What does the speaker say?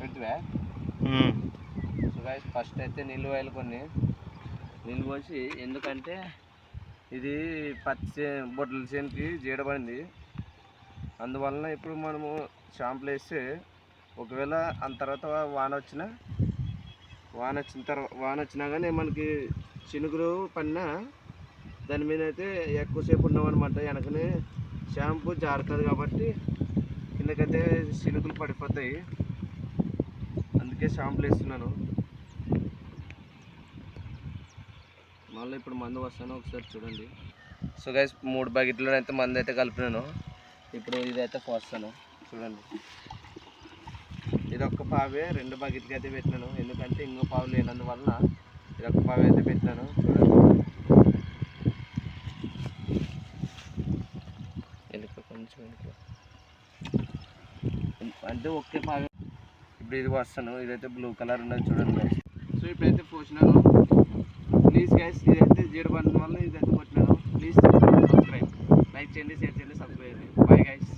పెడితే ఉమ్. So guys first అయితే నీళ్ళు వేయాలి కొన్ని. నీళ్ళు పోసి ఎందుకంటే ఇది పచ్చి బొట్టల చేనుకి జీడబడింది. అందువలన ఇప్పుడు మనము షాంపులు వేస్తే ఒకవేళ అంత తర్వాత వాన వచ్చినా వాన వచ్చిన తర్వాత వాన వచ్చినా కానీ మనకి చినుకులు పడినా దాని మీద అయితే ఎక్కువసేపు ఉన్నామన్నమాట వెనకనే షాంపూ జారుతుంది కాబట్టి కిందకైతే చినుకులు పడిపోతాయి. అందుకే షాంపులు వేస్తున్నాను. మళ్ళీ ఇప్పుడు మందు వస్తాను ఒకసారి చూడండి. సో గైస్ మూడు బకెట్లో అయితే మందు అయితే కలిపినాను. ఇప్పుడు ఇదైతే పోస్తాను. చూడండి. ఇది ఒక్క పావే రెండు బకెట్కి అయితే పెట్టినాను. ఎందుకంటే ఇంకో పావు లేనందువలన ఇది ఒక్క పావే అయితే పెట్టినాను. చూడండి. కొంచెం అంటే ఒకే పావే ఇప్పుడు ఇది వస్తాను. ఇదైతే బ్లూ కలర్ ఉన్నది చూడండి గైస్ సో ఇప్పుడైతే పోసినాను ప్లీజ్ గైస్ ఇదైతే జీడి బండి వల్ల ఇదైతే కొట్టినాను ప్లీజ్ సబ్స్క్రైబ్ లైక్ చేయండి షేర్ చేయండి సబ్స్క్రైబ్ చేయండి. Bye guys